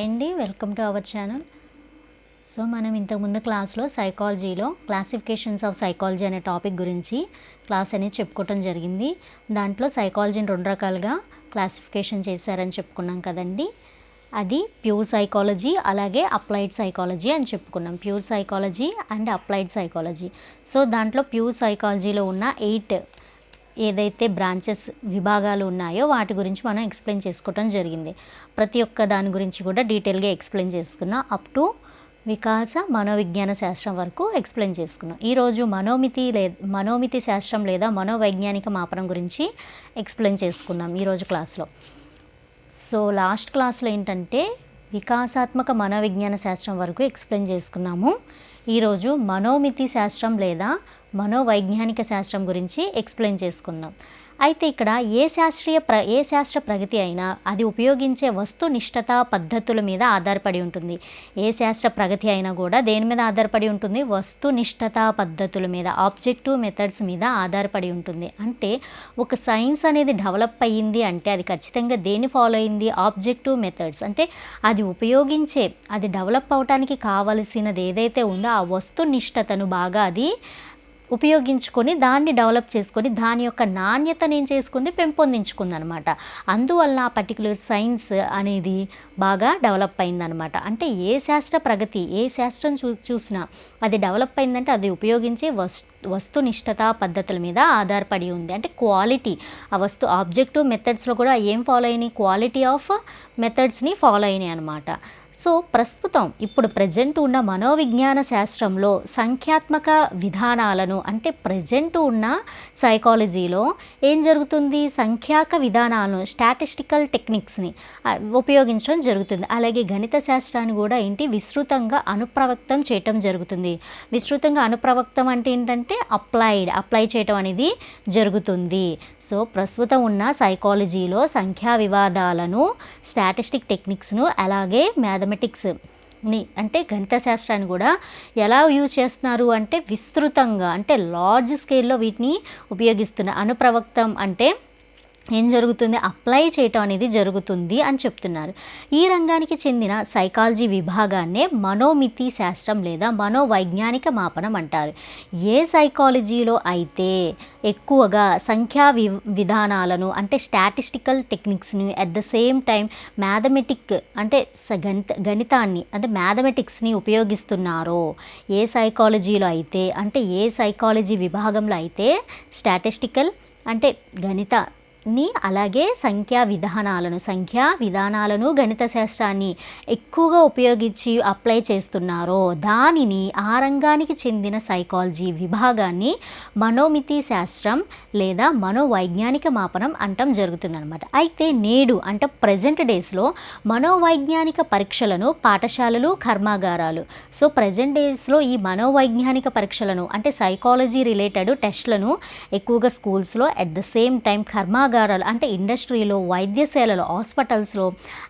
Hi అండి welcome to our channel. So మనం ఇంతకుముందు క్లాస్లో సైకాలజీలో క్లాసిఫికేషన్స్ ఆఫ్ సైకాలజీ అనే టాపిక్ గురించి క్లాస్ అనేది చెప్పుకోవటం జరిగింది. దాంట్లో సైకాలజీని రెండు రకాలుగా క్లాసిఫికేషన్ చేశారని చెప్పుకున్నాం కదండి. అది ప్యూర్ సైకాలజీ అలాగే అప్లైడ్ సైకాలజీ అని చెప్పుకున్నాం. Pure psychology and applied psychology. So దాంట్లో ప్యూర్ సైకాలజీలో ఉన్న ఎయిట్ ఏదైతే బ్రాంచెస్ విభాగాలు ఉన్నాయో వాటి గురించి మనం ఎక్స్ప్లెయిన్ చేసుకోవటం జరిగింది. ప్రతి ఒక్క దాని గురించి కూడా డీటెయిల్గా ఎక్స్ప్లెయిన్ చేసుకున్నాం. అప్ టు వికాస మనోవిజ్ఞాన శాస్త్రం వరకు ఎక్స్ప్లెయిన్ చేసుకున్నాం. ఈరోజు మనోమితి లే మనోమితి శాస్త్రం లేదా మనోవైజ్ఞానిక మాపనం గురించి ఎక్స్ప్లెయిన్ చేసుకున్నాం ఈరోజు క్లాస్లో సో లాస్ట్ క్లాస్లో ఏంటంటే వికాసాత్మక మనోవిజ్ఞాన శాస్త్రం వరకు ఎక్స్ప్లెయిన్ చేసుకున్నాము. ఈరోజు మనోమితి శాస్త్రం లేదా మనోవైజ్ఞానిక శాస్త్రం గురించి ఎక్స్ప్లెయిన్ చేసుకుందాం. అయితే ఇక్కడ ఏ శాస్త్రీయ ప్ర ఏ శాస్త్ర ప్రగతి అయినా అది ఉపయోగించే వస్తునిష్టత పద్ధతుల మీద ఆధారపడి ఉంటుంది. ఏ శాస్త్ర ప్రగతి అయినా కూడా దేని మీద ఆధారపడి ఉంటుంది? వస్తునిష్టత పద్ధతుల మీద ఆబ్జెక్టివ్ మెథడ్స్ మీద ఆధారపడి ఉంటుంది. అంటే ఒక సైన్స్ అనేది డెవలప్ అయ్యింది అంటే అది ఖచ్చితంగా దేని ఫాలో అయింది ఆబ్జెక్టివ్ మెథడ్స్. అంటే అది ఉపయోగించే అది డెవలప్ అవడానికి కావలసినది ఏదైతే ఉందో ఆ వస్తునిష్టతను బాగా అది ఉపయోగించుకొని దాన్ని డెవలప్ చేసుకొని దాని యొక్క నాణ్యత ఏం చేసుకుంది? పెంపొందించుకుంది అనమాట అందువల్ల ఆ పర్టికులర్ సైన్స్ అనేది బాగా డెవలప్ అయిందనమాట. అంటే ఏ శాస్త్ర ప్రగతి ఏ శాస్త్రం చూ చూసినా అది డెవలప్ అయిందంటే అది ఉపయోగించే వస్తు వస్తునిష్టత పద్ధతుల మీద ఆధారపడి ఉంది. అంటే క్వాలిటీ ఆ వస్తు ఆబ్జెక్టివ్ మెథడ్స్లో కూడా ఏం ఫాలో అయినాయి? క్వాలిటీ ఆఫ్ మెథడ్స్ని ఫాలో అయినాయి అనమాట సో ప్రస్తుతం ఇప్పుడు ప్రజెంట్ ఉన్న మనోవిజ్ఞాన శాస్త్రంలో సంఖ్యాత్మక విధానాలను అంటే ప్రజెంట్ ఉన్న సైకాలజీలో ఏం జరుగుతుంది? సంఖ్యాక విధానాలను స్టాటిస్టికల్ టెక్నిక్స్ని ఉపయోగించడం జరుగుతుంది. అలాగే గణిత శాస్త్రాన్ని కూడా ఏంటి? విస్తృతంగా అనుప్రవక్తం చేయటం జరుగుతుంది. విస్తృతంగా అనుప్రవక్తం అంటే ఏంటంటే అప్లైడ్ అప్లై చేయటం అనేది జరుగుతుంది. సో ప్రస్తుతం ఉన్న సైకాలజీలో సంఖ్యా వివాదాలను స్టాటిస్టిక్ టెక్నిక్స్ను అలాగే మ్యాథమెటిక్స్ని అంటే గణిత శాస్త్రాన్ని కూడా ఎలా యూజ్ చేస్తున్నారు అంటే విస్తృతంగా అంటే లార్జ్ స్కేల్లో వీటిని ఉపయోగిస్తున్న అనుప్రవక్తం అంటే ఏం జరుగుతుంది? అప్లై చేయటం అనేది జరుగుతుంది అని చెప్తున్నారు. ఈ రంగానికి చెందిన సైకాలజీ విభాగాన్నే మనోమితి శాస్త్రం లేదా మనోవైజ్ఞానిక మాపనం అంటారు. ఏ సైకాలజీలో అయితే ఎక్కువగా సంఖ్యా వి విధానాలను అంటే statistical టెక్నిక్స్ని at the same time mathematic అంటే స- గణిత గణితాన్ని అంటే మ్యాథమెటిక్స్ని ఉపయోగిస్తున్నారో ఏ సైకాలజీలో అయితే అంటే ఏ సైకాలజీ విభాగంలో అయితే స్టాటిస్టికల్ అంటే గణిత ని అలాగే సంఖ్యా విధానాలను సంఖ్యా విధానాలను గణిత శాస్త్రాన్ని ఎక్కువగా ఉపయోగించి అప్లై చేస్తున్నారో. దానిని ఆ రంగానికి చెందిన సైకాలజీ విభాగాన్ని మనోమితి శాస్త్రం లేదా మనోవైజ్ఞానిక మాపనం అంటం జరుగుతుందనమాట అయితే నేడు అంటే ప్రజెంట్ డేస్లో మనోవైజ్ఞానిక పరీక్షలను పాఠశాలలు కర్మాగారాలు. సో ప్రజెంట్ డేస్లో ఈ మనోవైజ్ఞానిక పరీక్షలను అంటే సైకాలజీ రిలేటెడ్ టెస్ట్లను ఎక్కువగా స్కూల్స్లో అట్ ద సేమ్ టైం కర్మా కర్మాగారాలు అంటే ఇండస్ట్రీలో వైద్యశాలలో హాస్పిటల్స్లో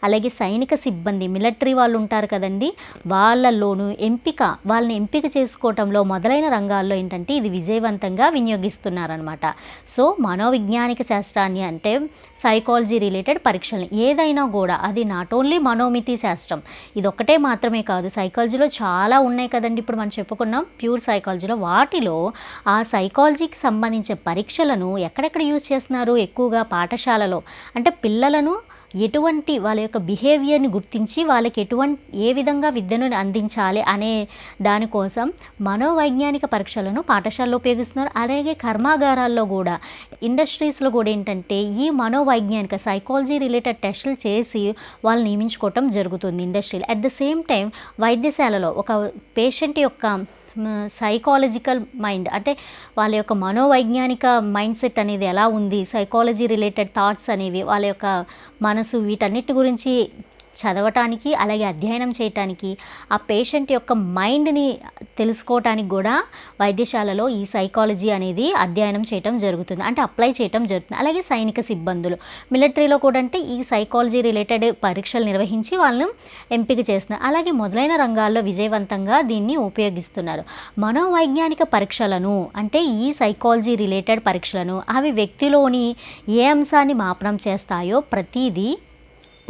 అలాగే సైనిక సిబ్బంది మిలిటరీ వాళ్ళు ఉంటారు కదండి. వాళ్ళల్లోనూ ఎంపిక వాళ్ళని ఎంపిక చేసుకోవటంలో మొదలైన రంగాల్లో ఏంటంటే ఇది విజయవంతంగా వినియోగిస్తున్నారనమాట సో మనోవిజ్ఞానిక శాస్త్రాన్ని అంటే సైకాలజీ రిలేటెడ్ పరీక్షలు ఏదైనా కూడా అది నాట్ ఓన్లీ మనోమితి శాస్త్రం ఇది ఒక్కటే మాత్రమే కాదు సైకాలజీలో చాలా ఉన్నాయి కదండి. ఇప్పుడు మనం చెప్పుకున్నాం ప్యూర్ సైకాలజీలో వాటిలో ఆ సైకాలజీకి సంబంధించిన పరీక్షలను ఎక్కడెక్కడ యూజ్ చేస్తున్నారు? ఎక్కువగా పాఠశాలలో. అంటే పిల్లలను ఎటువంటి వాళ్ళ యొక్క బిహేవియర్ని గుర్తించి వాళ్ళకి ఎటువంటి ఏ విధంగా విద్యను అందించాలి అనే దానికోసం మనోవైజ్ఞానిక పరీక్షలను పాఠశాలలో ఉపయోగిస్తున్నారు. అలాగే కర్మాగారాల్లో కూడా ఇండస్ట్రీస్లో కూడా ఏంటంటే ఈ మనోవైజ్ఞానిక సైకాలజీ రిలేటెడ్ టెస్టులు చేసి వాళ్ళు నియమించుకోవటం జరుగుతుంది ఇండస్ట్రీలో. అట్ ద సేమ్ టైం వైద్యశాలలో ఒక పేషెంట్ యొక్క సైకాలజికల్ మైండ్ అంటే వాళ్ళ యొక్క మనోవైజ్ఞానిక మైండ్ సెట్ అనేది ఎలా ఉంది? సైకాలజీ రిలేటెడ్ థాట్స్ అనేవి వాళ్ళ యొక్క మనసు వీటన్నిటి గురించి చదవటానికి అలాగే అధ్యయనం చేయటానికి ఆ పేషెంట్ యొక్క మైండ్ని తెలుసుకోవటానికి కూడా వైద్యశాలలో ఈ సైకాలజీ అనేది అధ్యయనం చేయటం జరుగుతుంది. అంటే అప్లై చేయటం జరుగుతుంది. అలాగే సైనిక సిబ్బందులు. మిలిటరీలో కూడా అంటే ఈ సైకాలజీ రిలేటెడ్ పరీక్షలు నిర్వహించి వాళ్ళను ఎంపిక చేస్తున్నారు. అలాగే మొదలైన రంగాల్లో విజయవంతంగా దీన్ని ఉపయోగిస్తున్నారు. మనోవైజ్ఞానిక పరీక్షలను అంటే ఈ సైకాలజీ రిలేటెడ్ పరీక్షలను అవి వ్యక్తిలోని ఏ అంశాన్ని మాపనం చేస్తాయో ప్రతిదీ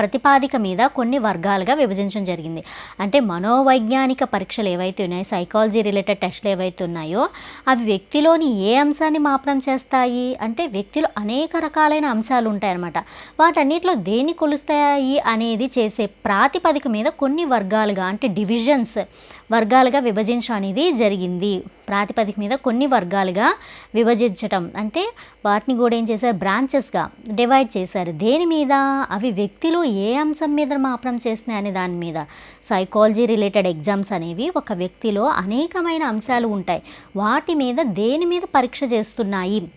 ప్రతిపాదిక మీద కొన్ని వర్గాలుగా విభజించడం జరిగింది. అంటే మనోవైజ్ఞానిక పరీక్షలు ఏవైతే ఉన్నాయో సైకాలజీ రిలేటెడ్ టెస్ట్లు ఏవైతే ఉన్నాయో అవి వ్యక్తిలోని ఏ అంశాన్ని మాపనం చేస్తాయి? అంటే వ్యక్తిలో అనేక రకాలైన అంశాలు ఉంటాయన్నమాట. వాటన్నిటిలో దేన్ని కొలుస్తాయి అనేది చేసే ప్రాతిపదిక మీద కొన్ని వర్గాలుగా అంటే డివిజన్స్ వర్గాలుగా విభజించడం అనేది జరిగింది. ప్రాతిపదిక మీద కొన్ని వర్గాలుగా విభజించటం. అంటే వాటిని కూడా ఏం చేశారు? బ్రాంచెస్గా డివైడ్ చేశారు. దేని మీద? అవి వ్యక్తిలో ఏ అంశం మీద మాపనం చేస్తున్నాయి అనే దాని మీద. సైకాలజీ రిలేటెడ్ ఎగ్జామ్స్ అనేవి ఒక వ్యక్తిలో అనేకమైన అంశాలు ఉంటాయి. వాటి మీద దేని మీద పరీక్ష చేస్తున్నాయి?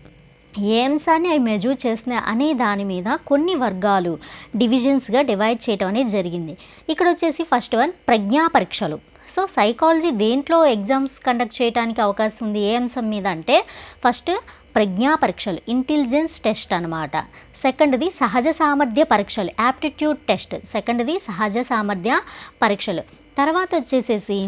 ఏ అంశాన్ని అవి మెజూర్ చేస్తున్నాయి? అనే దాని మీద కొన్ని వర్గాలు డివిజన్స్గా డివైడ్ చేయడం అనేది జరిగింది. ఇక్కడ వచ్చేసి ఫస్ట్ వన్ ప్రజ్ఞా పరీక్షలు. సో సైకాలజీ దేంట్లో ఎగ్జామ్స్ కండక్ట్ చేయడానికి అవకాశం ఉంది? ఏ అంశం మీద అంటే ఫస్ట్ ప్రజ్ఞా పరీక్షలు ఇంటెలిజెన్స్ టెస్ట్ అనమాట సెకండ్ది సహజ సామర్థ్య పరీక్షలు యాప్టిట్యూడ్ టెస్ట్ సెకండ్ది సహజ సామర్థ్య పరీక్షలు. తర్వాత వచ్చేసేసి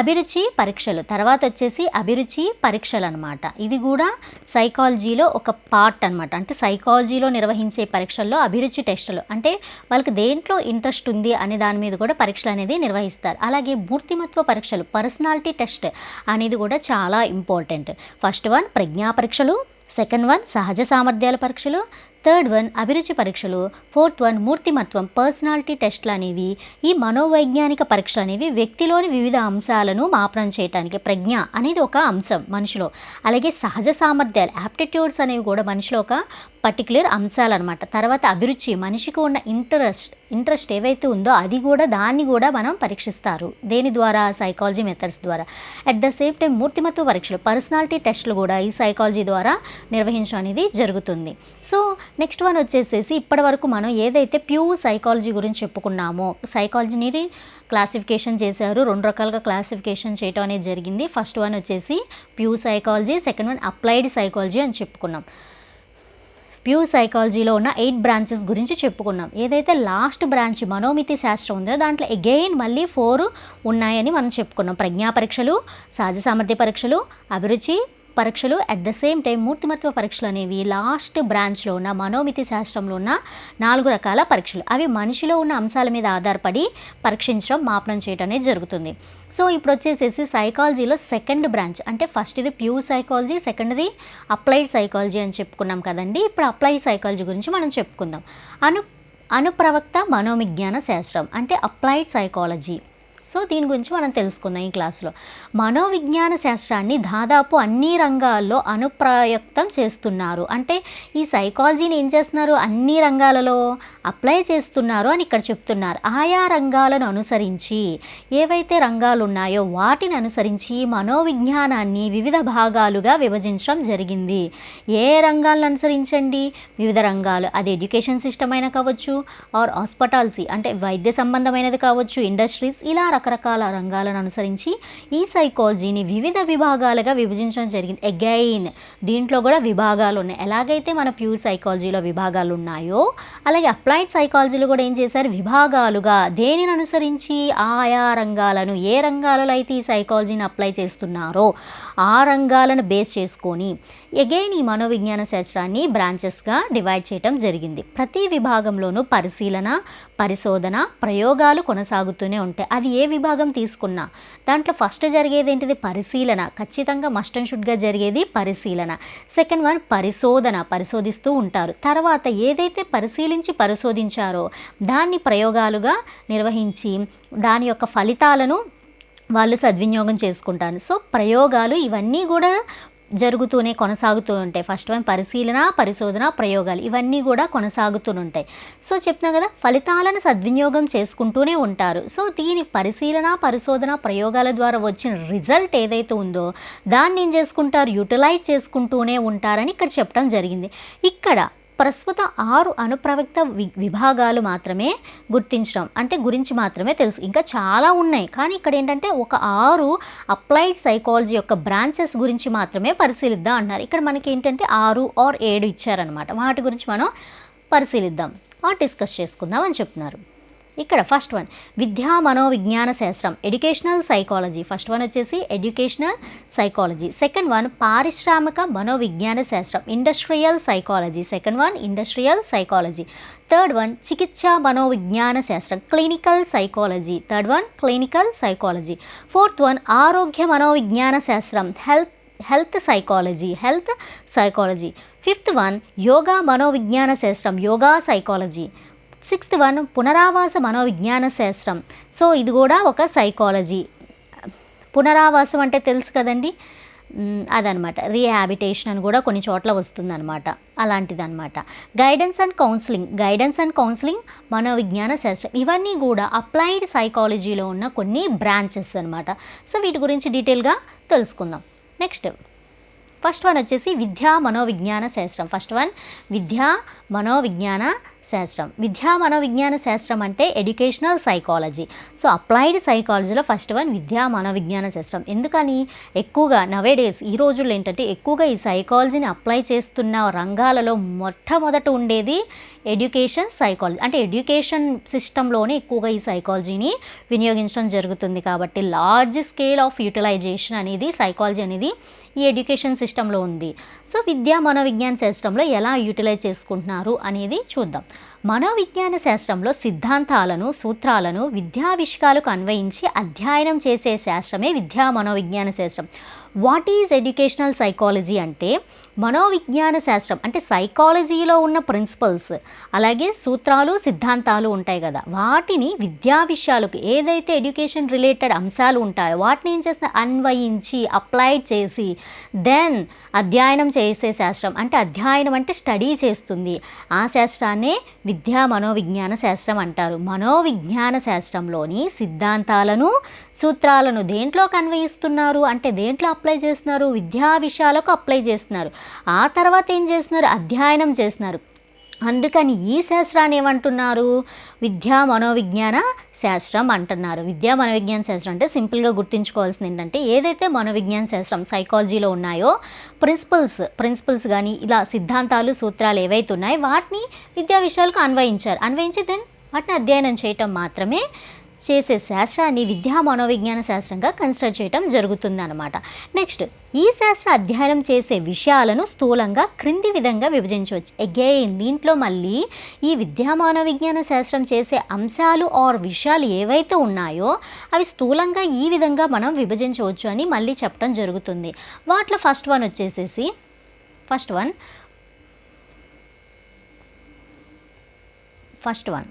అభిరుచి పరీక్షలు. తర్వాత వచ్చేసి అభిరుచి పరీక్షలు అనమాట ఇది కూడా సైకాలజీలో ఒక పార్ట్ అనమాట అంటే సైకాలజీలో నిర్వహించే పరీక్షల్లో అభిరుచి టెస్టులు. అంటే వాళ్ళకి దేంట్లో ఇంట్రెస్ట్ ఉంది అనే దాని మీద కూడా పరీక్షలు అనేది నిర్వహిస్తారు. అలాగే మూర్తిమత్వ పరీక్షలు పర్సనాలిటీ టెస్ట్ అనేది కూడా చాలా ఇంపార్టెంట్ ఫస్ట్ వన్ ప్రజ్ఞా పరీక్షలు. సెకండ్ వన్ సహజ సామర్థ్యాల పరీక్షలు. థర్డ్ వన్ అభిరుచి పరీక్షలు ఫోర్త్ వన్ మూర్తిమత్వం పర్సనాలిటీ టెస్ట్లు అనేవి ఈ మనోవైజ్ఞానిక పరీక్షలు అనేవి వ్యక్తిలోని వివిధ అంశాలను మాపనం చేయడానికి ప్రజ్ఞ అనేది ఒక అంశం మనిషిలో. అలాగే సహజ సామర్థ్యాలు యాప్టిట్యూడ్స్ అనేవి కూడా మనిషిలో ఒక పర్టికులర్ అంశాలు అనమాట తర్వాత అభిరుచి మనిషికి ఉన్న ఇంట్రెస్ట్ ఇంట్రెస్ట్ ఏవైతే ఉందో అది కూడా దాన్ని కూడా మనం పరీక్షిస్తారు. దేని ద్వారా? సైకాలజీ మెథడ్స్ ద్వారా. అట్ ద సేమ్ టైం మూర్తిమత్వ పరీక్షలు పర్సనాలిటీ టెస్టులు కూడా ఈ సైకాలజీ ద్వారా నిర్వహించడం అనేది జరుగుతుంది. సో నెక్స్ట్ వన్ వచ్చేసేసి ఇప్పటి వరకు మనం ఏదైతే ప్యూర్ సైకాలజీ గురించి చెప్పుకున్నామో సైకాలజీని క్లాసిఫికేషన్ చేశారు. రెండు రకాలుగా క్లాసిఫికేషన్ చేయటం అనేది జరిగింది. ఫస్ట్ వన్ వచ్చేసి pure psychology second one applied psychology అని చెప్పుకున్నాం. ప్యూ సైకాలజీలో ఉన్న ఎయిట్ బ్రాంచెస్ గురించి చెప్పుకున్నాం. ఏదైతే లాస్ట్ బ్రాంచ్ మనోమితి శాస్త్రం ఉందో దాంట్లో అగైన్ మళ్ళీ ఫోర్ ఉన్నాయని మనం చెప్పుకున్నాం. ప్రజ్ఞా పరీక్షలు సహజ సామర్థ్య పరీక్షలు అభిరుచి పరీక్షలు అట్ ద సేమ్ టైం మూర్తిమత్వ పరీక్షలు అనేవి లాస్ట్ బ్రాంచ్లో ఉన్న మనోమితి శాస్త్రంలో ఉన్న నాలుగు రకాల పరీక్షలు. అవి మనిషిలో ఉన్న అంశాల మీద ఆధారపడి పరీక్షించడం మాపనం చేయడం అనేది జరుగుతుంది. సో ఇప్పుడు వచ్చేసేసి సైకాలజీలో సెకండ్ బ్రాంచ్ అంటే ఫస్ట్ ఇది ప్యూర్ సైకాలజీ సెకండ్ది అప్లైడ్ సైకాలజీ అని చెప్పుకున్నాం కదండి. ఇప్పుడు అప్లైడ్ సైకాలజీ గురించి మనం చెప్పుకుందాం. అను అనుప్రవక్త మనోవిజ్ఞాన శాస్త్రం. అంటే అప్లైడ్ సైకాలజీ సో దీని గురించి మనం తెలుసుకుందాం ఈ క్లాస్లో. మనోవిజ్ఞాన శాస్త్రాన్ని దాదాపు అన్ని రంగాల్లో అనుప్రయుక్తం చేస్తున్నారు. అంటే ఈ సైకాలజీని ఏం చేస్తున్నారు? అన్ని రంగాలలో అప్లై చేస్తున్నారు అని ఇక్కడ చెప్తున్నారు. ఆయా రంగాలను అనుసరించి ఏవైతే రంగాలు ఉన్నాయో వాటిని అనుసరించి మనోవిజ్ఞానాన్ని వివిధ భాగాలుగా విభజించడం జరిగింది. ఏ రంగాలను అనుసరించండి? వివిధ రంగాలు. అది ఎడ్యుకేషన్ సిస్టమ్ అయినా కావచ్చు ఆర్ హాస్పిటాల్సీ అంటే వైద్య సంబంధమైనది కావచ్చు ఇండస్ట్రీస్ ఇలా రకరకాల రంగాలను అనుసరించి ఈ సైకాలజీని వివిధ విభాగాలుగా విభజించడం జరిగింది. అగైన్ దీంట్లో కూడా విభాగాలు ఉన్నాయి. ఎలాగైతే మన ప్యూర్ సైకాలజీలో విభాగాలు ఉన్నాయో అలాగే అప్లైడ్ సైకాలజీలో కూడా ఏం చేశారు? విభాగాలుగా దేనిని అనుసరించి ఆయా రంగాలను ఏ రంగాలలో అయితే ఈ సైకాలజీని అప్లై చేస్తున్నారో ఆ రంగాలను బేస్ చేసుకొని ఎగైన్ ఈ మనోవిజ్ఞాన శాస్త్రాన్ని బ్రాంచెస్గా డివైడ్ చేయటం జరిగింది. ప్రతి విభాగంలోనూ పరిశీలన పరిశోధన ప్రయోగాలు కొనసాగుతూనే ఉంటాయి. అది ఏ విభాగం తీసుకున్నా దాంట్లో ఫస్ట్ జరిగేది ఏంటిది? పరిశీలన. ఖచ్చితంగా మస్ట్ అండ్ షుడ్గా జరిగేది పరిశీలన. సెకండ్ వన్ పరిశోధన. పరిశోధిస్తూ ఉంటారు. తర్వాత ఏదైతే పరిశీలించి పరిశోధించారో దాన్ని ప్రయోగాలుగా నిర్వహించి దాని యొక్క ఫలితాలను వాళ్ళు సద్వినియోగం చేసుకుంటారు. సో ప్రయోగాలు ఇవన్నీ కూడా జరుగుతూనే కొనసాగుతూ ఉంటాయి. ఫస్ట్ వన్ పరిశీలన పరిశోధన ప్రయోగాలు ఇవన్నీ కూడా కొనసాగుతూ ఉంటాయి. సో చెప్తున్నా కదా ఫలితాలను సద్వినియోగం చేసుకుంటూనే ఉంటారు. సో దీని పరిశీలన పరిశోధన ప్రయోగాల ద్వారా వచ్చిన రిజల్ట్ ఏదైతే ఉందో దాన్ని ఏం చేసుకుంటారు? యూటిలైజ్ చేసుకుంటూనే ఉంటారని ఇక్కడ చెప్పడం జరిగింది. ఇక్కడ ప్రస్తుత ఆరు అనుప్రవక్త వి విభాగాలు మాత్రమే గుర్తించడం అంటే గురించి మాత్రమే తెలుసు. ఇంకా చాలా ఉన్నాయి. కానీ ఇక్కడ ఏంటంటే ఒక ఆరు అప్లైడ్ సైకాలజీ యొక్క బ్రాంచెస్ గురించి మాత్రమే పరిశీలిద్దాం అన్నారు ఇక్కడ మనకి ఏంటంటే ఆరు ఆర్ ఏడు ఇచ్చారనమాట వాటి గురించి మనం పరిశీలిద్దాం. డిస్కస్ చేసుకుందాం అని చెప్తున్నారు. ఇక్కడ ఫస్ట్ వన్ విద్యా మనోవిజ్ఞాన శాస్త్రం ఎడ్యుకేషనల్ సైకాలజీ ఫస్ట్ వన్ వచ్చేసి ఎడ్యుకేషనల్ సైకాలజీ సెకండ్ వన్ పారిశ్రామిక మనోవిజ్ఞాన శాస్త్రం industrial psychology second one industrial psychology third one చికిత్సా మనోవిజ్ఞాన శాస్త్రం clinical psychology third one clinical psychology fourth one ఆరోగ్య మనోవిజ్ఞాన శాస్త్రం health health psychology health psychology fifth one yoga మనోవిజ్ఞాన శాస్త్రం యోగా సైకాలజీ సిక్స్త్ వన్ పునరావాస మనోవిజ్ఞాన శాస్త్రం. సో ఇది కూడా ఒక సైకాలజీ పునరావాసం అంటే తెలుసు కదండి? అదనమాట. రీహాబిటేషన్ అని కూడా కొన్ని చోట్ల వస్తుందన్నమాట అలాంటిదన్నమాట guidance and counselling guidance and counselling మనోవిజ్ఞాన శాస్త్రం. ఇవన్నీ కూడా అప్లైడ్ సైకాలజీలో ఉన్న కొన్ని బ్రాంచెస్ అనమాట. సో వీటి గురించి డీటెయిల్గా తెలుసుకుందాం. నెక్స్ట్ ఫస్ట్ వన్ వచ్చేసి విద్యా మనోవిజ్ఞాన శాస్త్రం. ఫస్ట్ వన్ విద్యా మనోవిజ్ఞాన శాస్త్రం. విద్యా మనోవిజ్ఞాన శాస్త్రం అంటే ఎడ్యుకేషనల్ సైకాలజీ. సో అప్లైడ్ సైకాలజీలో ఫస్ట్ వన్ విద్యా మనోవిజ్ఞాన శాస్త్రం. ఎందుకని? ఎక్కువగా నవే డేస్ ఈ రోజుల్లో ఏంటంటే ఎక్కువగా ఈ సైకాలజీని అప్లై చేస్తున్న రంగాలలో మొట్టమొదట ఉండేది ఎడ్యుకేషన్ సైకాలజీ. అంటే ఎడ్యుకేషన్ సిస్టంలోనే ఎక్కువగా ఈ సైకాలజీని వినియోగించడం జరుగుతుంది కాబట్టి లార్జ్ స్కేల్ ఆఫ్ యూటిలైజేషన్ అనేది సైకాలజీ అనేది ఈ ఎడ్యుకేషన్ సిస్టంలో ఉంది. సో విద్యా మనోవిజ్ఞాన శాస్త్రంలో ఎలా యూటిలైజ్ చేసుకుంటున్నారు అనేది చూద్దాం. మనోవిజ్ఞాన శాస్త్రంలో సిద్ధాంతాలను సూత్రాలను విద్యా విషయాలకు అన్వయించి అధ్యయనం చేసే శాస్త్రమే విద్యా మనోవిజ్ఞాన శాస్త్రం. వాట్ ఈజ్ ఎడ్యుకేషనల్ సైకాలజీ అంటే మనోవిజ్ఞాన శాస్త్రం అంటే సైకాలజీలో ఉన్న ప్రిన్సిపల్స్ అలాగే సూత్రాలు సిద్ధాంతాలు ఉంటాయి కదా. వాటిని విద్యా విషయాలకు ఏదైతే ఎడ్యుకేషన్ రిలేటెడ్ అంశాలు ఉంటాయో వాటిని ఏం చేస్తే అన్వయించి అప్లైడ్ చేసి దెన్ అధ్యయనం చేసే శాస్త్రం అంటే అధ్యయనం అంటే స్టడీ చేస్తుంది. ఆ శాస్త్రాన్నే విద్యా మనోవిజ్ఞాన శాస్త్రం అంటారు. మనోవిజ్ఞాన శాస్త్రంలోని సిద్ధాంతాలను సూత్రాలను దేంట్లోకి అన్వయిస్తున్నారు? అంటే దేంట్లో అప్లై చేస్తున్నారు? విద్యా విషయాలకు అప్లై చేస్తున్నారు. ఆ తర్వాత ఏం చేస్తున్నారు? అధ్యయనం చేస్తున్నారు. అందుకని ఈ శాస్త్రాన్ని ఏమంటున్నారు? విద్యా మనోవిజ్ఞాన శాస్త్రం అంటున్నారు. విద్యా మనోవిజ్ఞాన శాస్త్రం అంటే సింపుల్గా గుర్తుంచుకోవాల్సింది ఏంటంటే ఏదైతే మనోవిజ్ఞాన శాస్త్రం సైకాలజీలో ఉన్నాయో ప్రిన్సిపల్స్ ప్రిన్సిపల్స్ కానీ ఇలా సిద్ధాంతాలు సూత్రాలు ఏవైతే ఉన్నాయో వాటిని విద్యా విషయాలకు అన్వయించారు. అన్వయించి దెన్ వాటిని అధ్యయనం చేయటం మాత్రమే చేసే శాస్త్రాన్ని విద్యా మనోవిజ్ఞాన శాస్త్రంగా కన్సిడర్ చేయటం జరుగుతుందన్నమాట. నెక్స్ట్ ఈ శాస్త్ర అధ్యయనం చేసే విషయాలను స్థూలంగా క్రింది విధంగా విభజించవచ్చు. అగైన్ దీంట్లో మళ్ళీ ఈ విద్యా మనోవిజ్ఞాన శాస్త్రం చేసే అంశాలు ఆర్ విషయాలు ఏవైతే ఉన్నాయో అవి స్థూలంగా ఈ విధంగా మనం విభజించవచ్చు అని మళ్ళీ చెప్పడం జరుగుతుంది. వాటిలో ఫస్ట్ వన్ వచ్చేసేసి ఫస్ట్ వన్ ఫస్ట్ వన్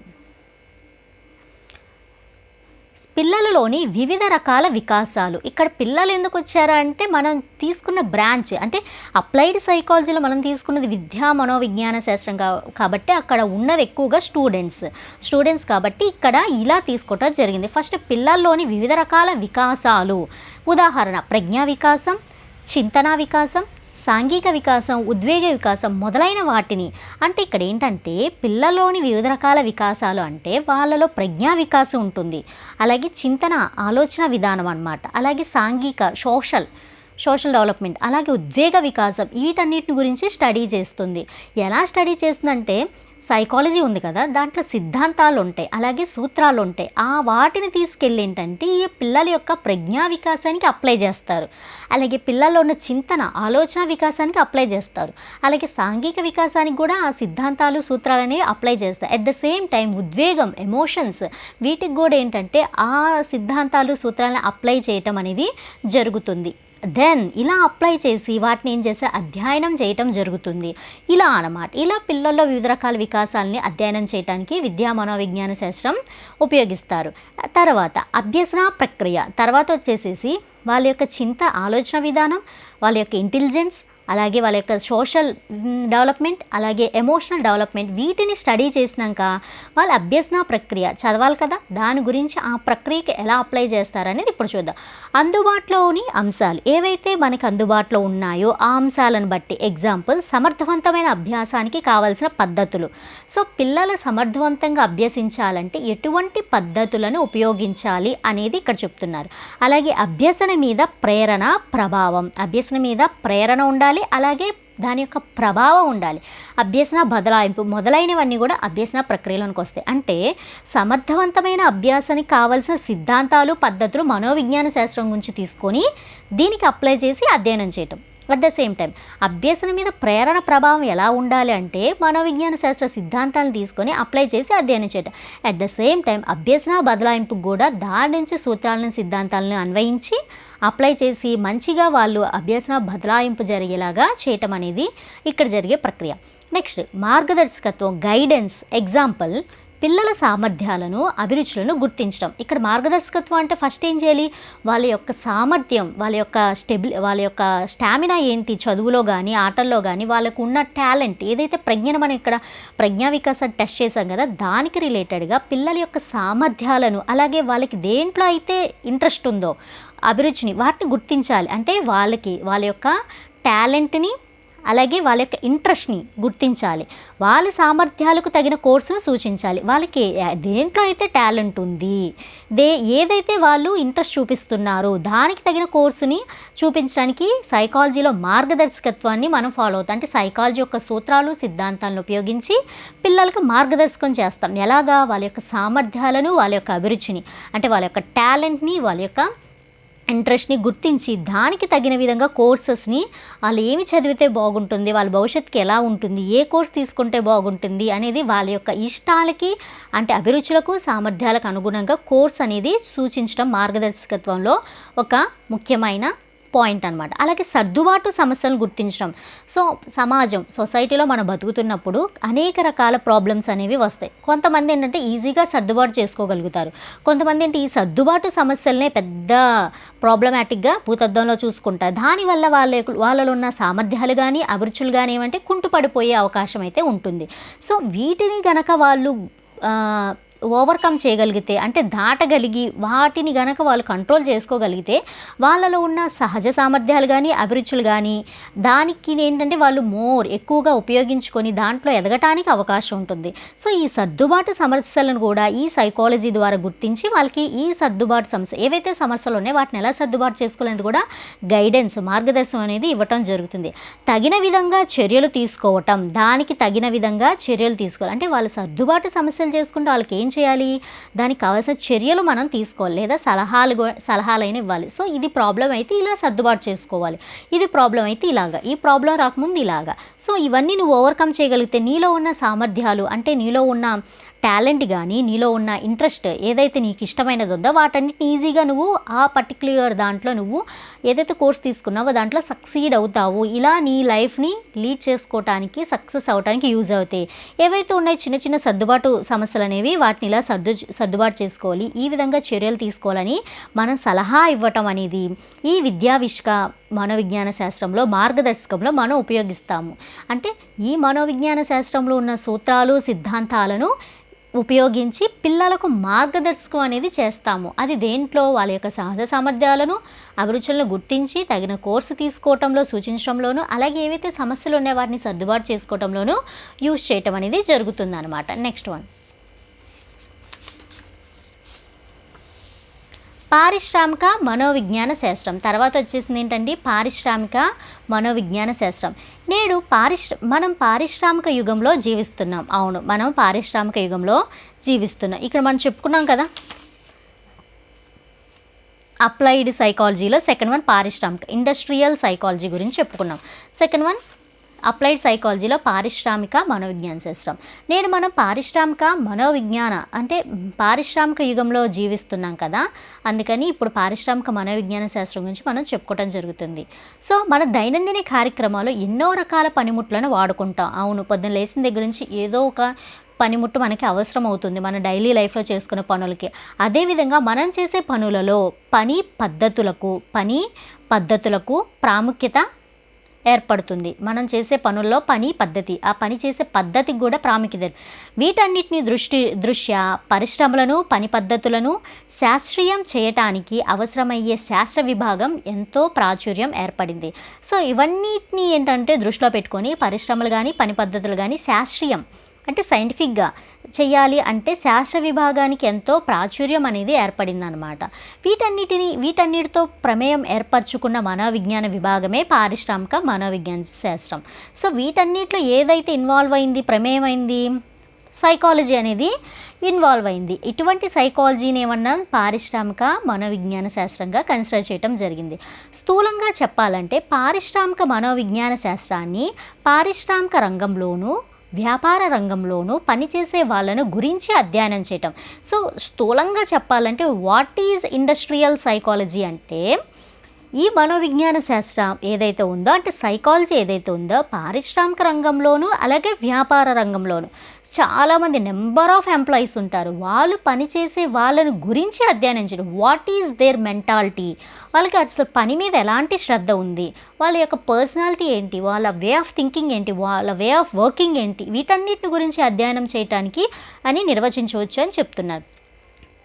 పిల్లలలోని వివిధ రకాల వికాసాలు. ఇక్కడ పిల్లలు ఎందుకు వచ్చారా అంటే మనం తీసుకున్న బ్రాంచ్ అంటే అప్లైడ్ సైకాలజీలో మనం తీసుకున్నది విద్యా మనోవిజ్ఞాన శాస్త్రం కాబట్టి అక్కడ ఉన్నది ఎక్కువగా స్టూడెంట్స్. స్టూడెంట్స్ కాబట్టి ఇక్కడ ఇలా తీసుకోవటం జరిగింది. ఫస్ట్ పిల్లల్లోని వివిధ రకాల వికాసాలు. ఉదాహరణ ప్రజ్ఞా వికాసం చింతన వికాసం సాంఘిక వికాసం ఉద్వేగ వికాసం మొదలైన వాటిని. అంటే ఇక్కడ ఏంటంటే పిల్లల్లోని వివిధ రకాల వికాసాలు అంటే వాళ్ళలో ప్రజ్ఞా వికాసం ఉంటుంది. అలాగే చింతన ఆలోచన విధానం అనమాట అలాగే సాంఘిక సోషల్ సోషల్ డెవలప్మెంట్ అలాగే ఉద్వేగ వికాసం వీటన్నిటి గురించి స్టడీ చేస్తుంది. ఎలా స్టడీ చేస్తుందంటే సైకాలజీ ఉంది కదా దాంట్లో సిద్ధాంతాలు ఉంటాయి అలాగే సూత్రాలు ఉంటాయి ఆ వాటిని తీసుకెళ్ళి ఏంటంటే ఈ పిల్లల యొక్క ప్రజ్ఞా వికాసానికి అప్లై చేస్తారు. అలాగే పిల్లల్లో ఉన్న చింతన ఆలోచన వికాసానికి అప్లై చేస్తారు. అలాగే సాంఘిక వికాసానికి కూడా ఆ సిద్ధాంతాలు సూత్రాలు అనేవి అప్లై చేస్తారు. అట్ ద సేమ్ టైం ఉద్వేగం ఎమోషన్స్ వీటికి కూడా ఏంటంటే ఆ సిద్ధాంతాలు సూత్రాలను అప్లై చేయటం అనేది జరుగుతుంది. దెన్ ఇలా అప్లై చేసి వాటిని ఏం చేసే అధ్యయనం చేయటం జరుగుతుంది. ఇలా అనమాట ఇలా పిల్లల్లో వివిధ రకాల వికాసాలని అధ్యయనం చేయడానికి విద్యా మనోవిజ్ఞాన శాస్త్రం ఉపయోగిస్తారు. తర్వాత అభ్యసన ప్రక్రియ. తర్వాత వచ్చేసేసి వాళ్ళ యొక్క చింత ఆలోచన విధానం వాళ్ళ యొక్క ఇంటెలిజెన్స్ అలాగే వాళ్ళ యొక్క సోషల్ డెవలప్మెంట్ అలాగే ఎమోషనల్ డెవలప్మెంట్ వీటిని స్టడీ చేసినాక వాళ్ళ అభ్యసన ప్రక్రియ చదవాలి కదా? దాని గురించి ఆ ప్రక్రియకి ఎలా అప్లై చేస్తారనేది ఇప్పుడు చూద్దాం. అందుబాటులోని అంశాలు ఏవైతే మనకు అందుబాటులో ఉన్నాయో ఆ అంశాలను బట్టి ఎగ్జాంపుల్ సమర్థవంతమైన అభ్యాసానికి కావాల్సిన పద్ధతులు. సో పిల్లలు సమర్థవంతంగా అభ్యసించాలంటే ఎటువంటి పద్ధతులను ఉపయోగించాలి అనేది ఇక్కడ చెప్తున్నారు. అలాగే అభ్యసన మీద ప్రేరణ ప్రభావం అభ్యసన మీద ప్రేరణ ఉండాలి అలాగే దాని యొక్క ప్రభావం ఉండాలి. అభ్యసన బదలాయింపు మొదలైనవన్నీ కూడా అభ్యసన ప్రక్రియలోనికి వస్తాయి. అంటే సమర్థవంతమైన అభ్యాసానికి కావాల్సిన సిద్ధాంతాలు పద్ధతులు మనోవిజ్ఞాన శాస్త్రం గురించి తీసుకొని దీనికి అప్లై చేసి అధ్యయనం చేయటం. అట్ ద సేమ్ టైం అభ్యసన మీద ప్రేరణ ప్రభావం ఎలా ఉండాలి అంటే మనోవిజ్ఞాన శాస్త్ర సిద్ధాంతాలను తీసుకొని అప్లై చేసి అధ్యయనం చేయటం. అట్ ద సేమ్ టైం అభ్యసన బదలాయింపుకు కూడా దాని నుంచి సూత్రాలను సిద్ధాంతాలను అన్వయించి అప్లై చేసి మంచిగా వాళ్ళు అభ్యసన బదలాయింపు జరిగేలాగా చేయటం అనేది ఇక్కడ జరిగే ప్రక్రియ. నెక్స్ట్ మార్గదర్శకత్వం గైడెన్స్ ఎగ్జాంపుల్ పిల్లల సామర్థ్యాలను అభిరుచులను గుర్తించడం. ఇక్కడ మార్గదర్శకత్వం అంటే ఫస్ట్ ఏం చేయాలి? వాళ్ళ యొక్క సామర్థ్యం వాళ్ళ యొక్క స్టెబిల్ వాళ్ళ యొక్క స్టామినా ఏంటి? చదువులో కానీ ఆటల్లో కానీ వాళ్ళకు ఉన్న టాలెంట్ ఏదైతే ప్రజ్ఞను మనం ఇక్కడ ప్రజ్ఞా వికాసం టెస్ట్ చేసాం కదా దానికి రిలేటెడ్గా పిల్లల యొక్క సామర్థ్యాలను అలాగే వాళ్ళకి దేంట్లో అయితే ఇంట్రెస్ట్ ఉందో అభిరుచిని వాటిని గుర్తించాలి. అంటే వాళ్ళకి వాళ్ళ యొక్క టాలెంట్ని అలాగే వాళ్ళ యొక్క ఇంట్రెస్ట్ని గుర్తించాలి. వాళ్ళ సామర్థ్యాలకు తగిన కోర్సును సూచించాలి. వాళ్ళకి దేంట్లో అయితే టాలెంట్ ఉంది దే ఏదైతే వాళ్ళు ఇంట్రెస్ట్ చూపిస్తున్నారో దానికి తగిన కోర్సుని చూపించడానికి సైకాలజీలో మార్గదర్శకత్వాన్ని మనం ఫాలో అవుతాం. అంటే సైకాలజీ యొక్క సూత్రాలు సిద్ధాంతాలను ఉపయోగించి పిల్లలకు మార్గదర్శకం చేస్తాం. ఎలాగా? వాళ్ళ యొక్క సామర్థ్యాలను వాళ్ళ యొక్క అభిరుచిని అంటే వాళ్ళ యొక్క టాలెంట్ని వాళ్ళ యొక్క ఇంట్రెస్ట్ని గుర్తించి దానికి తగిన విధంగా కోర్సెస్ని వాళ్ళు ఏమి చదివితే బాగుంటుంది వాళ్ళ భవిష్యత్తుకి ఎలా ఉంటుంది ఏ కోర్స్ తీసుకుంటే బాగుంటుంది అనేది వాళ్ళ యొక్క ఇష్టాలకి అంటే అభిరుచులకు సామర్థ్యాలకు అనుగుణంగా కోర్స్ అనేది సూచించడం మార్గదర్శకత్వంలో ఒక ముఖ్యమైన పాయింట్ అనమాట అలాగే సర్దుబాటు సమస్యలను గుర్తించడం. సో సమాజం సొసైటీలో మనం బతుకుతున్నప్పుడు అనేక రకాల ప్రాబ్లమ్స్ అనేవి వస్తాయి. కొంతమంది ఏంటంటే ఈజీగా సర్దుబాటు చేసుకోగలుగుతారు. కొంతమంది ఏంటి ఈ సర్దుబాటు సమస్యలనే పెద్ద ప్రాబ్లమాటిక్గా భూతద్దంలో చూసుకుంటారు. దానివల్ల వాళ్ళ వాళ్ళలో ఉన్న సామర్థ్యాలు కానీ అభిరుచులు కానీ ఏమంటే కుంటుపడిపోయే అవకాశం అయితే ఉంటుంది. సో వీటిని గనక వాళ్ళు ఓవర్కమ్ చేయగలిగితే అంటే దాటగలిగి వాటిని గనక వాళ్ళు కంట్రోల్ చేసుకోగలిగితే వాళ్ళలో ఉన్న సహజ సామర్థ్యాలు కానీ అభిరుచులు కానీ దానికి ఏంటంటే వాళ్ళు మోర్ ఎక్కువగా ఉపయోగించుకొని దాంట్లో ఎదగటానికి అవకాశం ఉంటుంది. సో ఈ సర్దుబాటు సమస్యలను కూడా ఈ సైకాలజీ ద్వారా గుర్తించి వాళ్ళకి ఈ సర్దుబాటు సమస్య ఏవైతే సమస్యలు ఉన్నాయో వాటిని ఎలా సర్దుబాటు చేసుకోలేదు కూడా గైడెన్స్ మార్గదర్శనం అనేది ఇవ్వటం జరుగుతుంది. తగిన విధంగా చర్యలు తీసుకోవటం దానికి తగిన విధంగా చర్యలు తీసుకోవాలి. అంటే వాళ్ళు సర్దుబాటు సమస్యలు చేసుకుంటే వాళ్ళకి ఏం ఏం చేయాలి? దానికి కావాల్సిన చర్యలు మనం తీసుకోవాలి లేదా సలహాలు సలహాలైన ఇవ్వాలి. సో ఇది ప్రాబ్లం అయితే ఇలా సర్దుబాటు చేసుకోవాలి. ఇది ప్రాబ్లం అయితే ఇలాగా. ఈ ప్రాబ్లం రాకముందు ఇలాగా. సో ఇవన్నీ నువ్వు ఓవర్కమ్ చేయగలిగితే నీలో ఉన్న సామర్థ్యాలు అంటే నీలో ఉన్న టాలెంట్ కానీ నీలో ఉన్న ఇంట్రెస్ట్ ఏదైతే నీకు ఇష్టమైనది ఉందో వాటన్నిటిని ఈజీగా నువ్వు ఆ పర్టిక్యులర్ దాంట్లో నువ్వు ఏదైతే కోర్స్ తీసుకున్నావో దాంట్లో సక్సీడ్ అవుతావు. ఇలా నీ లైఫ్ని లీడ్ చేసుకోవటానికి సక్సెస్ అవడానికి యూజ్ అవుతాయి. ఏవైతే ఉన్నాయో చిన్న చిన్న సర్దుబాటు సమస్యలు అనేవి వాటిని ఇలా సర్దు సర్దుబాటు చేసుకోవాలి. ఈ విధంగా చర్యలు తీసుకోవాలని మనం సలహా ఇవ్వటం అనేది ఈ విద్యావిష్క మనోవిజ్ఞాన శాస్త్రంలో మార్గదర్శకంలో మనం ఉపయోగిస్తాము. అంటే ఈ మనోవిజ్ఞాన శాస్త్రంలో ఉన్న సూత్రాలు సిద్ధాంతాలను ఉపయోగించి పిల్లలకు మార్గదర్శకం అనేది చేస్తాము. అది దేంట్లో? వాళ్ళ యొక్క సహజ సామర్థ్యాలను అభిరుచులను గుర్తించి తగిన కోర్సు తీసుకోవటంలో సూచించడంలోనూ అలాగే ఏవైతే సమస్యలు ఉన్నాయో వాటిని సర్దుబాటు చేసుకోవటంలోనూ యూజ్ చేయటం అనేది జరుగుతుందన్నమాట. Next one. పారిశ్రామిక మనోవిజ్ఞాన శాస్త్రం. తర్వాత వచ్చేసింది ఏంటండి? పారిశ్రామిక మనోవిజ్ఞాన శాస్త్రం. నేడు పారిశ్ర మనం పారిశ్రామిక యుగంలో జీవిస్తున్నాం. అవును మనం పారిశ్రామిక యుగంలో జీవిస్తున్నాం. ఇక్కడ మనం చెప్పుకున్నాం కదా. అప్లైడ్ సైకాలజీలో సెకండ్ వన్ పారిశ్రామిక ఇండస్ట్రియల్ సైకాలజీ గురించి చెప్పుకున్నాం. సెకండ్ వన్ అప్లైడ్ సైకాలజీలో పారిశ్రామిక మనోవిజ్ఞాన శాస్త్రం. నేను మనం పారిశ్రామిక మనోవిజ్ఞాన అంటే పారిశ్రామిక యుగంలో జీవిస్తున్నాం కదా అందుకని ఇప్పుడు పారిశ్రామిక మనోవిజ్ఞాన శాస్త్రం గురించి మనం చెప్పుకోవటం జరుగుతుంది. సో మన దైనందిన కార్యక్రమాలు ఎన్నో రకాల పనిముట్లను వాడుకుంటాం. అవును పొద్దున్న లేచిన దగ్గర నుంచి ఏదో ఒక పనిముట్టు మనకి అవసరం అవుతుంది మన డైలీ లైఫ్లో చేసుకునే పనులకి. అదేవిధంగా మనం చేసే పనులలో పని పద్ధతులకు పని పద్ధతులకు ప్రాముఖ్యత ఏర్పడుతుంది. మనం చేసే పనుల్లో పని పద్ధతి. ఆ పని చేసే పద్ధతికి కూడా ప్రాముఖ్యత. వీటన్నిటిని దృష్టి దృష్ట్యా పరిశ్రమలను పని పద్ధతులను శాస్త్రీయం చేయటానికి అవసరమయ్యే శాస్త్ర విభాగం ఎంతో ప్రాచుర్యం ఏర్పడింది. సో ఇవన్నిటిని ఏంటంటే దృష్టిలో పెట్టుకొని పరిశ్రమలు కానీ పని పద్ధతులు కానీ శాస్త్రీయం అంటే సైంటిఫిక్గా చేయాలి అంటే శాస్త్ర విభాగానికి ఎంతో ప్రాచుర్యం అనేది ఏర్పడిందనమాట వీటన్నిటిని వీటన్నిటితో ప్రమేయం ఏర్పరచుకున్న మనోవిజ్ఞాన విభాగమే పారిశ్రామిక మనోవిజ్ఞాన శాస్త్రం. సో వీటన్నిటిలో ఏదైతే ఇన్వాల్వ్ అయింది ప్రమేయం అయింది? సైకాలజీ అనేది ఇన్వాల్వ్ అయింది. ఇటువంటి సైకాలజీని ఏమన్నా పారిశ్రామిక మనోవిజ్ఞాన శాస్త్రంగా కన్సిడర్ చేయడం జరిగింది. స్థూలంగా చెప్పాలంటే పారిశ్రామిక మనోవిజ్ఞాన శాస్త్రాన్ని పారిశ్రామిక రంగంలోనూ వ్యాపార రంగంలోనూ పనిచేసే వాళ్ళను గురించి అధ్యయనం చేయటం. సో స్థూలంగా చెప్పాలంటే వాట్ ఈజ్ ఇండస్ట్రియల్ సైకాలజీ అంటే ఈ మనోవిజ్ఞాన శాస్త్రం ఏదైతే ఉందో అంటే సైకాలజీ ఏదైతే ఉందో పారిశ్రామిక రంగంలోనూ అలాగే వ్యాపార రంగంలోనూ. చాలామంది నెంబర్ ఆఫ్ ఎంప్లాయీస్ ఉంటారు. వాళ్ళు పనిచేసే వాళ్ళని గురించి అధ్యయనం చేయడం వాట్ ఈజ్ దేర్ మెంటాలిటీ వాళ్ళకి అసలు పని మీద ఎలాంటి శ్రద్ధ ఉంది? వాళ్ళ యొక్క పర్సనాలిటీ ఏంటి? వాళ్ళ వే ఆఫ్ థింకింగ్ ఏంటి? వాళ్ళ వే ఆఫ్ వర్కింగ్ ఏంటి? వీటన్నిటిని గురించి అధ్యయనం చేయటానికి అని నిర్వచించవచ్చు అని చెప్తున్నారు.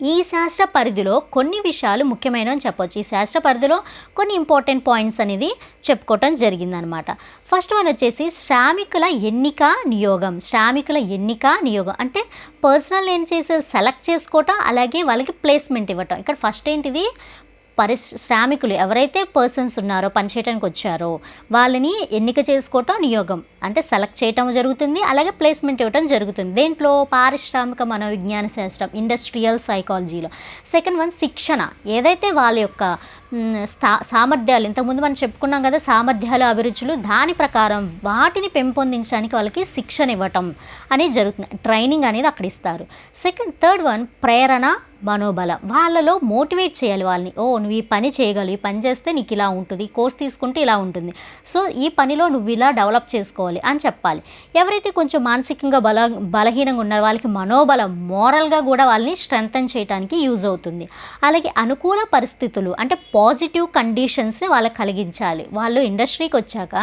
ఈ శాస్త్ర పరిధిలో కొన్ని విషయాలు ముఖ్యమైనవి చెప్పొచ్చు. ఈ శాస్త్ర పరిధిలో కొన్ని ఇంపార్టెంట్ పాయింట్స్ అనేది చెప్పుకోవటం జరిగిందనమాట ఫస్ట్ వన్ వచ్చేసి శ్రామికుల ఎన్నిక నియోగం. శ్రామికుల ఎన్నిక నియోగం. అంటే పర్సనల్ ఏం చేసే సెలెక్ట్ చేసుకోవటం అలాగే వాళ్ళకి ప్లేస్మెంట్ ఇవ్వటం. ఇక్కడ ఫస్ట్ ఏంటిది? పరిశ్రామికులు ఎవరైతే పర్సన్స్ ఉన్నారో పనిచేయడానికి వచ్చారో వాళ్ళని ఎన్నిక చేసుకోవటం నియోగం. అంటే సెలెక్ట్ చేయటం జరుగుతుంది అలాగే ప్లేస్మెంట్ ఇవ్వటం జరుగుతుంది. దేంట్లో? పారిశ్రామిక మనోవిజ్ఞాన శాస్త్రం ఇండస్ట్రియల్ సైకాలజీలో సెకండ్ వన్ శిక్షణ. ఏదైతే వాళ్ళ యొక్క స్థా సామర్థ్యాలు ఇంతకుముందు మనం చెప్పుకున్నాం కదా సామర్థ్యాలు అభిరుచులు దాని ప్రకారం వాటిని పెంపొందించడానికి వాళ్ళకి శిక్షణ ఇవ్వటం అనేది జరుగుతుంది. ట్రైనింగ్ అనేది అక్కడ ఇస్తారు. సెకండ్ థర్డ్ వన్ ప్రేరణ. మనోబలం. వాళ్ళలో మోటివేట్ చేయాలి వాళ్ళని. ఓ నువ్వు ఈ పని చేయగలవు ఈ పని చేస్తే నీకు ఇలా ఉంటుంది ఈ కోర్స్ తీసుకుంటే ఇలా ఉంటుంది. సో ఈ పనిలో నువ్వు ఇలా డెవలప్ చేసుకోవాలి అని చెప్పాలి. ఎవరైతే కొంచెం మానసికంగా బల బలహీనంగా ఉన్నారో వాళ్ళకి మనోబలం మోరల్గా కూడా వాళ్ళని స్ట్రెంగ్తన్ చేయడానికి యూజ్ అవుతుంది. అలాగే అనుకూల పరిస్థితులు అంటే పాజిటివ్ కండిషన్స్ని వాళ్ళకి కలిగించాలి. వాళ్ళు ఇండస్ట్రీకి వచ్చాక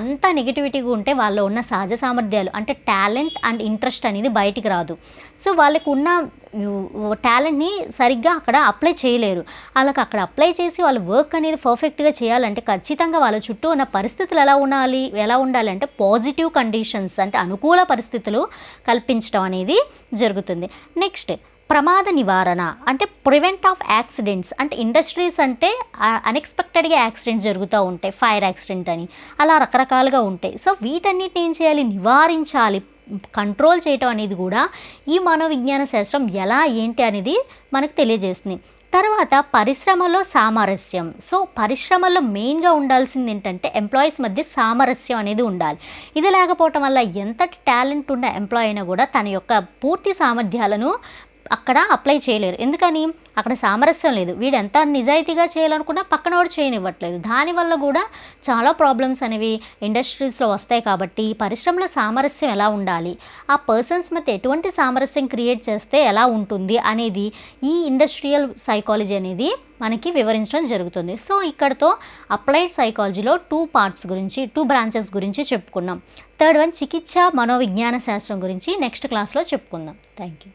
అంత నెగిటివిటీగా ఉంటే వాళ్ళు ఉన్న సహజ సామర్థ్యాలు అంటే టాలెంట్ అండ్ ఇంట్రెస్ట్ అనేది బయటికి రాదు. సో వాళ్ళకు ఉన్న టాలెంట్ని సరిగ్గా అక్కడ అప్లై చేయలేరు. వాళ్ళకి అక్కడ అప్లై చేసి వాళ్ళ వర్క్ అనేది పర్ఫెక్ట్గా చేయాలంటే ఖచ్చితంగా వాళ్ళ చుట్టూ ఉన్న పరిస్థితులు ఎలా ఉండాలి ఎలా ఉండాలి అంటే పాజిటివ్ కండిషన్స్ అంటే అనుకూల పరిస్థితులు కల్పించడం అనేది జరుగుతుంది. నెక్స్ట్ ప్రమాద నివారణ అంటే ప్రివెంట్ ఆఫ్ యాక్సిడెంట్స్ అంటే ఇండస్ట్రీస్ అంటే అన్ఎక్స్పెక్టెడ్గా యాక్సిడెంట్స్ జరుగుతూ ఉంటాయి ఫైర్ యాక్సిడెంట్ అని. అలా రకరకాలుగా ఉంటాయి. సో వీటన్నిటిని ఏం చేయాలి? నివారించాలి. కంట్రోల్ చేయటం అనేది కూడా ఈ మనోవిజ్ఞాన శాస్త్రం ఎలా ఏంటి అనేది మనకు తెలియజేస్తుంది. తర్వాత పరిశ్రమలో సామరస్యం. సో పరిశ్రమలో మెయిన్గా ఉండాల్సింది ఏంటంటే ఎంప్లాయీస్ మధ్య సామరస్యం అనేది ఉండాలి. ఇది లేకపోవటం వల్ల ఎంతటి టాలెంట్ ఉన్న ఎంప్లాయీ అయినా కూడా తన యొక్క పూర్తి సామర్థ్యాలను అక్కడ అప్లై చేయలేరు. ఎందుకని? అక్కడ సామరస్యం లేదు. వీడు ఎంత నిజాయితీగా చేయాలనుకున్నా పక్కన వాడు చేయనివ్వట్లేదు. దానివల్ల కూడా చాలా ప్రాబ్లమ్స్ అనేవి ఇండస్ట్రీస్లో వస్తాయి కాబట్టి పరిశ్రమల సామరస్యం ఎలా ఉండాలి? ఆ పర్సన్స్ మధ్య ఎటువంటి సామరస్యం క్రియేట్ చేస్తే ఎలా ఉంటుంది? అనేది ఈ ఇండస్ట్రియల్ సైకాలజీ అనేది మనకి వివరించడం జరుగుతుంది. సో ఇక్కడతో అప్లైడ్ సైకాలజీలో టూ పార్ట్స్ గురించి టూ బ్రాంచెస్ గురించి చెప్పుకున్నాం థర్డ్ వన్ చికిత్స మనోవిజ్ఞాన శాస్త్రం గురించి నెక్స్ట్ క్లాస్లో చెప్పుకుందాం. Thank you